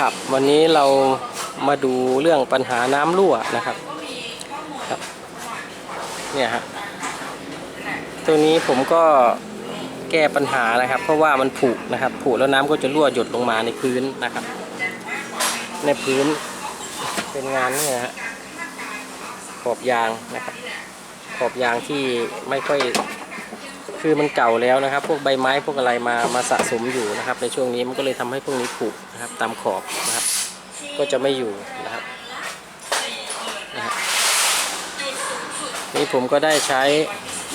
ครับวันนี้เรามาดูเรื่องปัญหาน้ำรั่วนะครับครับเนี่ยฮะตัวนี้ผมก็แก้ปัญหานะครับ เพราะว่ามันผุนะครับผุแล้วน้ำก็จะรั่วหยดลงมาในพื้นนะครับ ในพื้นเป็นงานนี่นะฮะขอบยางนะครับ ขอบยางที่ไม่ค่อย คือมันเก่าแล้วนะครับ พวกใบไม้พวกอะไรมามาสะสมอยู่นะครับ ในช่วงนี้มันก็เลยทำให้พวกนี้ผุนะครับตามขอบนะครับ ก็จะไม่อยู่นะครับนะฮะนี่ผมก็ได้ใช้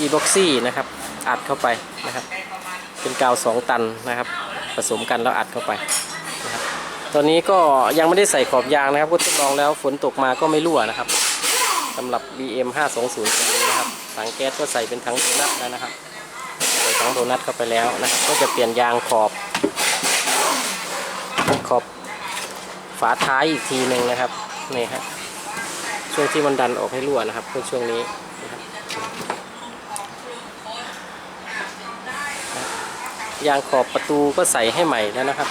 e b o x y นะครับอัดเข้าไปนะครับ เป็นกาว2ตันนะครับ ผสมกันแล้วอัดเข้าไปนะครับ ตอนนี้ก็ยังไม่ได้ใส่ขอบยางนะครับ ก็ทดลองแล้วฝนตกมาก็ไม่รั่วนะครับสำหรับ BM 520ตัวนี้นะครับ ถังแก๊สก็ใส่เป็นถังโดนัทแล้วนะครับ ส่ถังโดนัทเข้าไปแล้วนะครับก็จะเปลี่ยนยางขอบขอบฝาท้ายอีกทีหนึ่งนะครับนี่ฮะช่วงที่มันดันออกให้รั่วนะครับคือช่วงนี้ยางขอบประตูก็ใส่ให้ใหม่แล้วนะครับ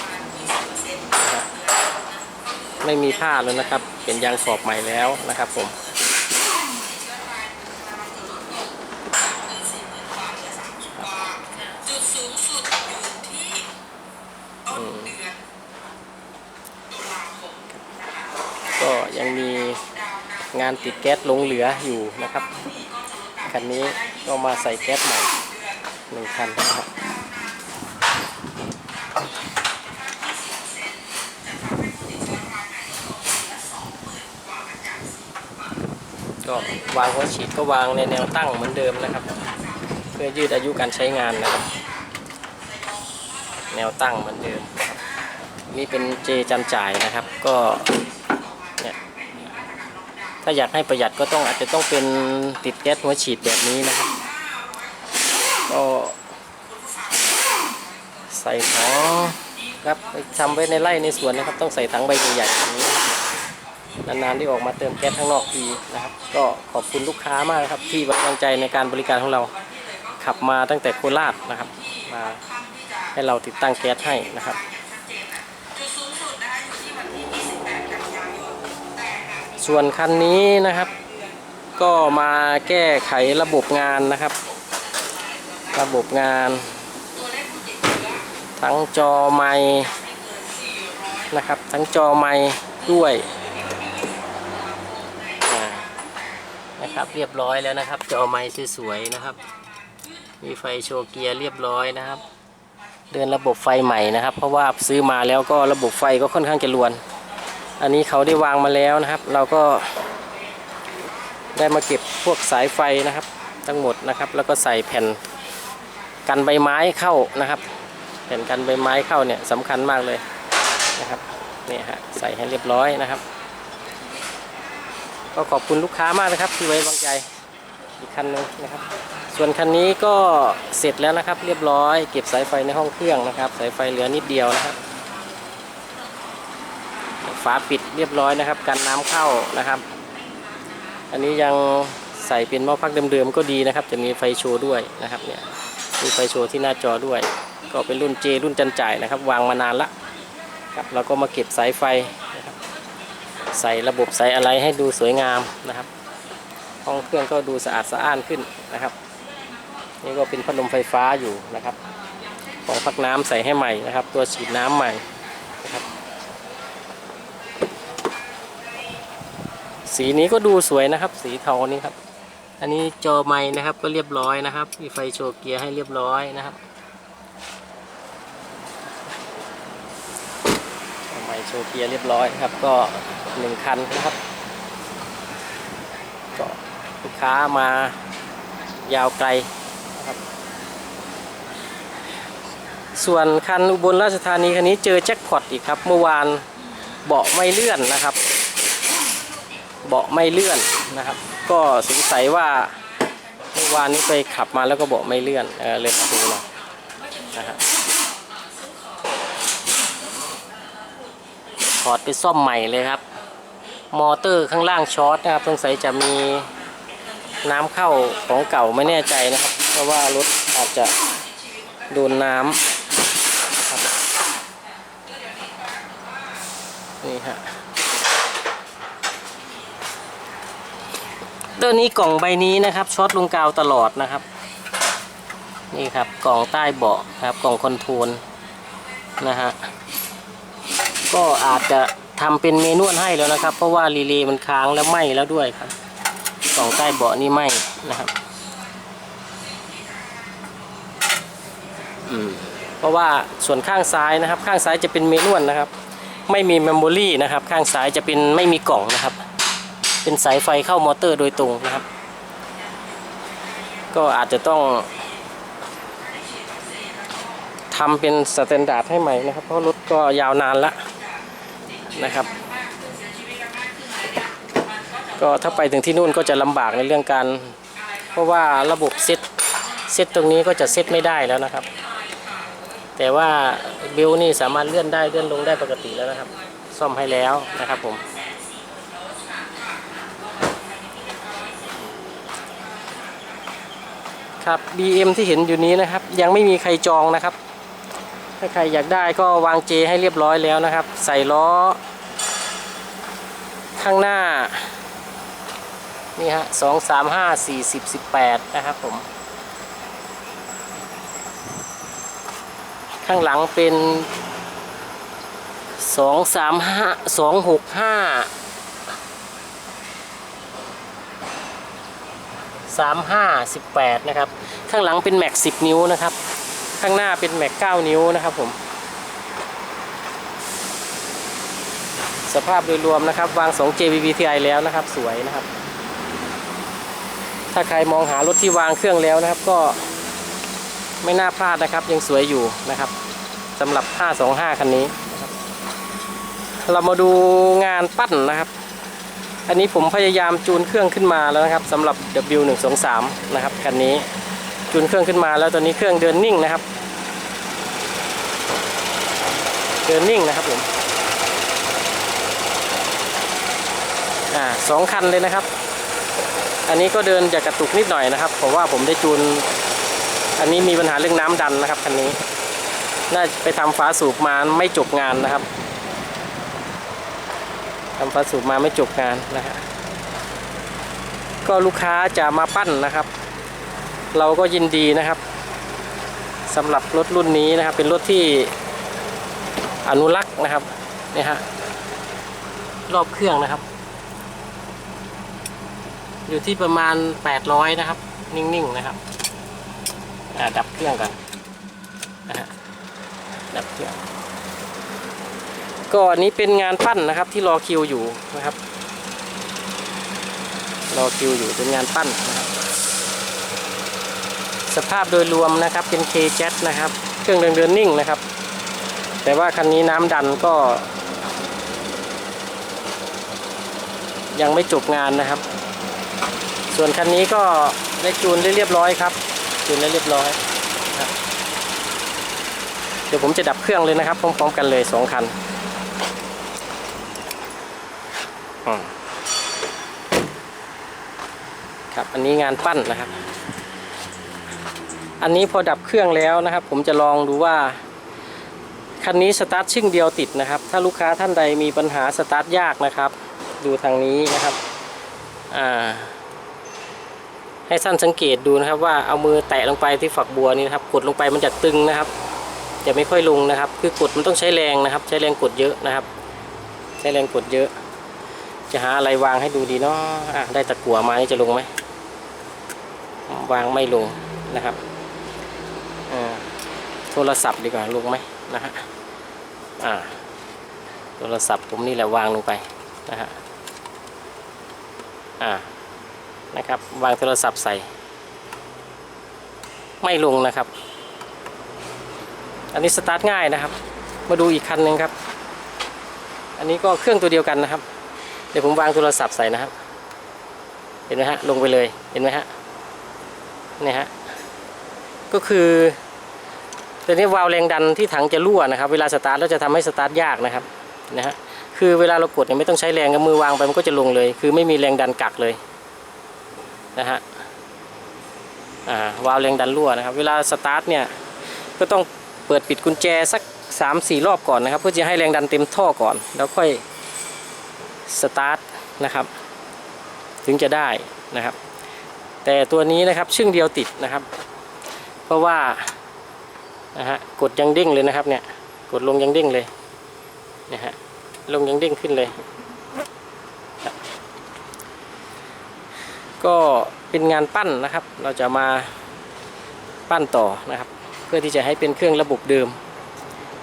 ไม่มีผ้าแล้วนะครับ เป็นยางขอบใหม่แล้วนะครับผมอืม ก็ยังมี งานติดแก๊สลงเหลืออยู่นะครับ คันนี้ก็มาใส่แก๊สใหม่หนึ่งคันนะครับก็วางหัวฉีดก็วางในแนวตั้งเหมือนเดิมนะครับ เพื่อยืดอายุการใช้งานนะครับ แนวตั้งเหมือนเดิมนี่เป็นเจจันจ่ายนะครับ ก็ ถ้าอยากให้ประหยัดก็ต้องอาจจะต้องเป็นติดแก๊สหัวฉีดแบบนี้นะครับก็ใส่ถังครับทำไว้ในไร่ในสวนนะครับ ต้องใส่ถังใบใหญ่ๆแบบนี้นะครับนานๆที่ออกมาเติมแก๊สข้างนอกทีนะครับ ก็ขอบคุณลูกค้ามากนะครับ ที่ไว้วางใจในการบริการของเราขับมาตั้งแต่โคราชนะครับ มาให้เราติดตั้งแก๊สให้นะครับ ส่วนคันนี้นะครับ ก็มาแก้ไขระบบงานนะครับ ระบบงาน ทั้งจอไม้นะครับ ทั้งจอไม้ด้วยนะครับเรียบร้อยแล้วนะครับ จอไม้สวยๆนะครับ มีไฟโชว์เกียร์เรียบร้อยนะครับ เดินระบบไฟใหม่นะครับ เพราะว่าซื้อมาแล้วก็ระบบไฟก็ค่อนข้างจะรวน อันนี้เขาได้วางมาแล้วนะครับ เราก็ได้มาเก็บพวกสายไฟนะครับ ทั้งหมดนะครับ แล้วก็ใส่แผ่นกันใบไม้เข้านะครับ แผ่นกันใบไม้เข้าเนี่ยสำคัญมากเลยนะครับนี่ฮะใส่ให้เรียบร้อยนะครับ ก็ขอบคุณลูกค้ามากนะครับ ที่ไว้วางใจอีกคันหนึงนะครับ ส่วนคันนี้ก็เสร็จแล้วนะครับ เรียบร้อย เก็บสายไฟในห้องเครื่องนะครับ สายไฟเหลือนิดเดียวนะครับ ฝาปิดเรียบร้อยนะครับ กันน้ำเข้านะครับ อันนี้ยังใส่เป็นหม้อพักเดิมๆก็ดีนะครับ จะมีไฟโชว์ด้วยนะครับเนี่ยมีไฟโชว์ที่หน้าจอด้วย ก็เป็นรุ่น J รุ่นจันจ่ายนะครับ วางมานานละครับเราก็มาเก็บสายไฟนะครับใส่ระบบใส่อะไรให้ดูสวยงามนะครับห้องเครื่องก็ดูสะอาดสะอ้านขึ้นนะครับ นี่ก็เป็นพัดลมไฟฟ้าอยู่นะครับ ของพักน้ำใส่ให้ใหม่นะครับ ตัวฉีดน้ำใหม่นะครับ สีนี้ก็ดูสวยนะครับ สีเทานี้ครับ อันนี้จอไม้นะครับก็เรียบร้อยนะครับ มีไฟโชว์เกียร์ให้เรียบร้อยนะครับไม้โชว์เกียร์เรียบร้อยครับ ก็หนึ่งคันนะครับก็ลูกค้ามายาวไกลนะครับ ส่วนคันอุบลราชธานีคันนี้เจอแจ็คพอตอีกครับ เมื่อวานเบาะไม่เลื่อนนะครับ บาะไม่เลื่อนนะครับ ก็สงสัยว่าเมื่อวานนี้ไปขับมาแล้วก็เบาะไม่เลื่อนเออเลยมาดูหน่อยนะฮะถอดไปซ่อมใหม่เลยครับ มอเตอร์ข้างล่างช็อตนะครับสงสัยจะมีน้ำเข้าของเก่าไม่แน่ใจนะครับ เพราะว่ารถอาจจะโดนน้ำนี่ฮะ ตัวนี้กล่องใบนี้นะครับช็อตลงกาวตลอดนะครับ นี่ครับกล่องใต้เบาะครับกล่องคอนโทรลนะฮะก็อาจจะทำเป็นเมนวลให้แล้วนะครับ เพราะว่ารีเลย์มันค้างแล้วไหม้แล้วด้วยครับกล่องใต้เบาะนี่ไหม้นะครับเพราะว่าส่วนข้างซ้ายนะครับ ข้างซ้ายจะเป็นเมนวลนะครับ ไม่มีเมมโมรี่นะครับ ข้างซ้ายจะเป็นไม่มีกล่องนะครับ เป็นสายไฟเข้ามอเตอร์โดยตรงนะครับ ก็อาจจะต้องทำเป็นสแตนดาร์ดให้ใหม่นะครับ เพราะรถก็ยาวนานละนะครับ ก็ถ้าไปถึงที่นู่นก็จะลำบากในเรื่องการ เพราะว่าระบบเซตเซตตรงนี้ก็จะเซตไม่ได้แล้วนะครับ แต่ว่าเบลนี่สามารถเลื่อนได้เลื่อนลงได้ปกติแล้วนะครับ ซ่อมให้แล้วนะครับผม ครับ BM ที่เห็นอยู่นี้นะครับ ยังไม่มีใครจองนะครับ ถ้าใครอยากได้ก็วางเจให้เรียบร้อยแล้วนะครับ ใส่ล้อ ข้างหน้า นี่ฮะสองสามห้าสี่สิบสิบแปดนะครับผม ข้างหลังเป็นสองสามห้าสองหกห้า สามห้าสิบแปดนะครับ ข้างหลังเป็นแม็กสิบนิ้วนะครับ ข้างหน้าเป็นแม็กเก้านิ้วนะครับผม สภาพโดยรวมนะครับ วาง 2 JVBTI แล้วนะครับ สวยนะครับ ถ้าใครมองหารถที่วางเครื่องแล้วนะครับ ก็ไม่น่าพลาดนะครับ ยังสวยอยู่นะครับสำหรับ 525 คันนี้ เรามาดูงานปั้นนะครับ อันนี้ผมพยายามจูนเครื่องขึ้นมาแล้วนะครับสำหรับ W123 นะครับคันนี้จูนเครื่องขึ้นมาแล้วตอนนี้เครื่องเดินนิ่งนะครับ เดินนิ่งนะครับผมอ่าสองคันเลยนะครับ อันนี้ก็เดินจะกระตุกนิดหน่อยนะครับเพราะว่าผมได้จูน อันนี้มีปัญหาเรื่องน้ำดันนะครับคันนี้ น่าไปทำฝาสูบมาไม่จบงานนะครับ ทำฝาสูบมาไม่จบงานนะฮะก็ลูกค้าจะมาปั้นนะครับ เราก็ยินดีนะครับสำหรับรถรุ่นนี้นะครับ เป็นรถที่อนุรักษ์นะครับนี่ฮะรอบเครื่องนะครับ อยู่ที่ประมาณ 800 นะครับ นิ่งๆนะครับอ่าดับเครื่องกันนะฮะดับเครื่อง ก็อันนี้เป็นงานปั้นนะครับที่รอคิวอยู่นะครับ รอคิวอยู่เป็นงานปั้นนะครับ สภาพโดยรวมนะครับเป็น k j นะครับ เครื่องเดินเดินนิ่งนะครับ แต่ว่าคันนี้น้ำดันก็ ยังไม่จบงานนะครับ ส่วนคันนี้ก็ได้จูนได้เรียบร้อยครับ จูนได้เรียบร้อยเดี๋ยวผมจะดับเครื่องเลยนะครับพร้อมๆกันเลยสองคันอืม ครับอันนี้งานปั้นนะครับ อันนี้พอดับเครื่องแล้วนะครับ ผมจะลองดูว่าคันนี้สตาร์ทชึ่งเดียวติดนะครับ ถ้าลูกค้าท่านใดมีปัญหาสตาร์ทยากนะครับ ดูทางนี้นะครับอ่าให้ท่านสังเกตดูนะครับว่าเอามือแตะลงไปที่ฝักบัวนี้นะครับกดลงไปมันจะตึงนะครับ จะไม่ค่อยลงนะครับ คือกดมันต้องใช้แรงนะครับ ใช้แรงกดเยอะนะครับ ใช้แรงกดเยอะ จะหาอะไรวางให้ดูดีเนาะอะได้ตะกั่วมานี่จะลงไหมวางไม่ลงนะครับโทรศัพท์ดีกว่าลงไหมนะฮะอ่าโทรศัพท์ผมนี่แหละวางลงไปนะฮะอ่านะครับวางโทรศัพท์ใส่ ไม่ลงนะครับ อันนี้สตาร์ทง่ายนะครับ มาดูอีกคันหนึ่งครับ อันนี้ก็เครื่องตัวเดียวกันนะครับ ดี๋ยวผมวางโทรศัพท์ใส่นะครับ เห็นไหมฮะลงไปเลยเห็นไหมฮะนี่ฮะก็คือตัวนี้วาล์วแรงดันที่ถังจะรั่วนะครับ เวลาสตาร์ทแล้วจะทำให้สตาร์ทยากนะครับนะฮะคือเวลาเรากดเนี่ยไม่ต้องใช้แรงกับมือวางไปมันก็จะลงเลย คือไม่มีแรงดันกักเลยนะฮะอ่าวาล์วแรงดันรั่วนะครับ เวลาสตาร์ทเนี่ยก็ต้องเปิดปิดกุญแจสัก3-4รอบก่อนนะครับ เพื่อจะให้แรงดันเต็มท่อก่อน แล้วค่อย สตาร์ทนะครับ ถึงจะได้นะครับ แต่ตัวนี้นะครับชึ่งเดียวติดนะครับ เพราะว่านะฮะกดยังเด้งเลยนะครับเนี่ยกดลงยังเด้งเลยนะฮะลงยังเด้งขึ้นเลย ก็เป็นงานปั้นนะครับ เราจะมาปั้นต่อนะครับ เพื่อที่จะให้เป็นเครื่องระบบเดิม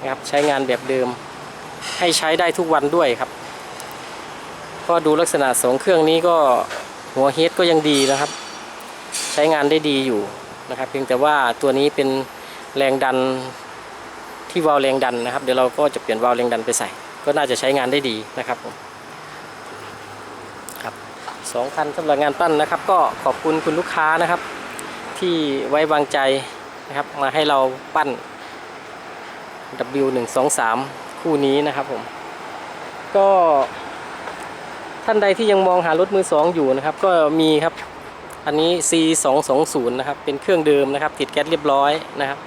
นะครับ ใช้งานแบบเดิม ให้ใช้ได้ทุกวันด้วยครับ ก็ดูลักษณะสองเครื่องนี้ก็หัวเฮดก็ยังดีนะครับ ใช้งานได้ดีอยู่นะครับ เพียงแต่ว่าตัวนี้เป็นแรงดันที่วาล์วแรงดันนะครับ เดี๋ยวเราก็จะเปลี่ยนวาล์วแรงดันไปใส่ ก็น่าจะใช้งานได้ดีนะครับผมครับสองคันสำหรับงานปั้นนะครับ ก็ขอบคุณคุณลูกค้านะครับ ที่ไว้วางใจนะครับ มาให้เราปั้น W123 คู่นี้นะครับผมก็ ท่านใดที่ยังมองหารถมือสองอยู่นะครับ ก็มีครับ อันนี้ C220 นะครับ เป็นเครื่องเดิมนะครับ ติดแก๊สเรียบร้อยนะครับ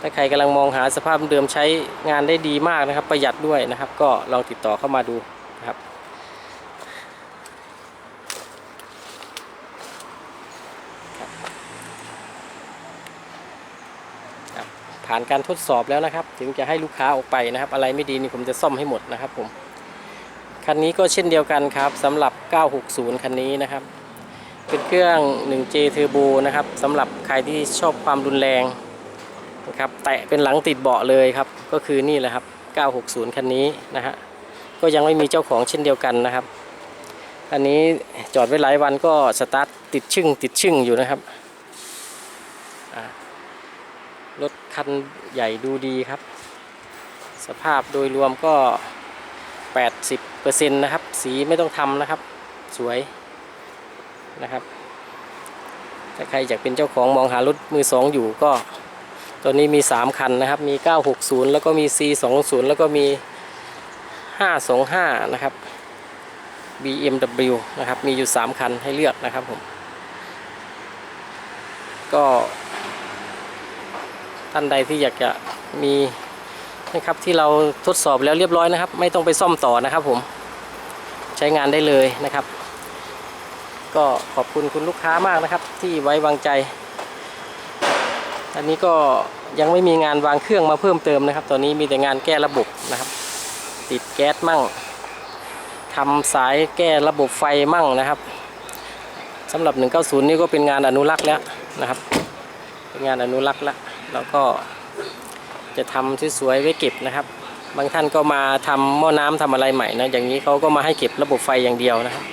ถ้าใครกำลังมองหาสภาพเดิมใช้งานได้ดีมากนะครับ ประหยัดด้วยนะครับ ก็ลองติดต่อเข้ามาดูนะครับผ่านการทดสอบแล้วนะครับ ถึงจะให้ลูกค้าออกไปนะครับ อะไรไม่ดีนี่ผมจะซ่อมให้หมดนะครับผม คันนี้ก็เช่นเดียวกันครับสำหรับ 960 คันนี้นะครับ เป็นเครื่อง 1J Turbo นะครับสำหรับใครที่ชอบความรุนแรงนะครับแตะเป็นหลังติดเบาะเลยครับ ก็คือนี่แหละครับ 960 คันนี้นะฮะก็ยังไม่มีเจ้าของเช่นเดียวกันนะครับ อันนี้จอดไว้หลายวันก็สตาร์ทติดชึ่งติดชึ่งอยู่นะครับรถคันใหญ่ดูดีครับ สภาพโดยรวมก็ 80%นะครับ สีไม่ต้องทำนะครับ สวยนะครับ ถ้าใครอยากเป็นเจ้าของมองหารถมือสองอยู่ก็ตัวนี้มี 3 คันนะครับ มี 960 แล้วก็มี C20 แล้วก็มี 525 นะครับ BMW นะครับ มีอยู่ 3 คันให้เลือกนะครับผม ก็ท่านใดที่อยากจะมี นะครับที่เราทดสอบแล้วเรียบร้อยนะครับ ไม่ต้องไปซ่อมต่อนะครับผมใช้งานได้เลยนะครับ ก็ขอบคุณคุณลูกค้ามากนะครับ ที่ไว้วางใจ อันนี้ก็ยังไม่มีงานวางเครื่องมาเพิ่มเติมนะครับ ตอนนี้มีแต่งานแก้ระบบนะครับ ติดแก๊สมั่งทำสายแก้ระบบไฟมั่งนะครับสำหรับ 190 นี่ก็เป็นงานอนุรักษ์แล้วนะครับ เป็นงานอนุรักษ์แล้วแล้วก็ จะทำสวยๆไว้เก็บนะครับ บางท่านก็มาทำหม้อน้ำทำอะไรใหม่นะอย่างนี้เขาก็มาให้เก็บระบบไฟอย่างเดียวนะครับ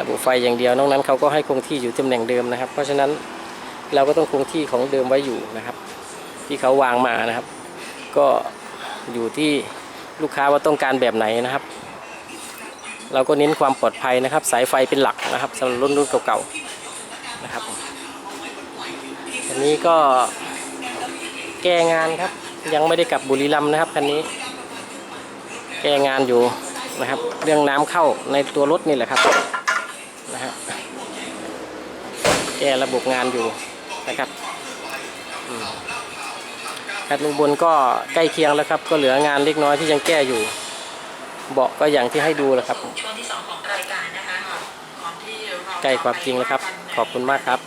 ระบบไฟอย่างเดียวนอกนั้นเขาก็ให้คงที่อยู่ตำแหน่งเดิมนะครับ เพราะฉะนั้นเราก็ต้องคงที่ของเดิมไว้อยู่นะครับ ที่เขาวางมานะครับ ก็อยู่ที่ลูกค้าว่าต้องการแบบไหนนะครับ เราก็เน้นความปลอดภัยนะครับ สายไฟเป็นหลักนะครับสำหรับรุ่นรุ่นเก่าๆนะครับอันนี้ก็แก้งานครับ ยังไม่ได้กลับบุรีรัมย์นะครับคันนี้ แก้งานอยู่นะครับ เรื่องน้ำเข้าในตัวรถนี่แหละครับนะฮะแก้ระบบงานอยู่นะครับอืมคันบนก็ใกล้เคียงแล้วครับ ก็เหลืองานเล็กน้อยที่ยังแก้อยู่ เบาะก็อย่างที่ให้ดูแหละครับช่วงที่สองของรายการนะคะของที่เราใกล้ความจริงแล้วครับ ขอบคุณมากครับ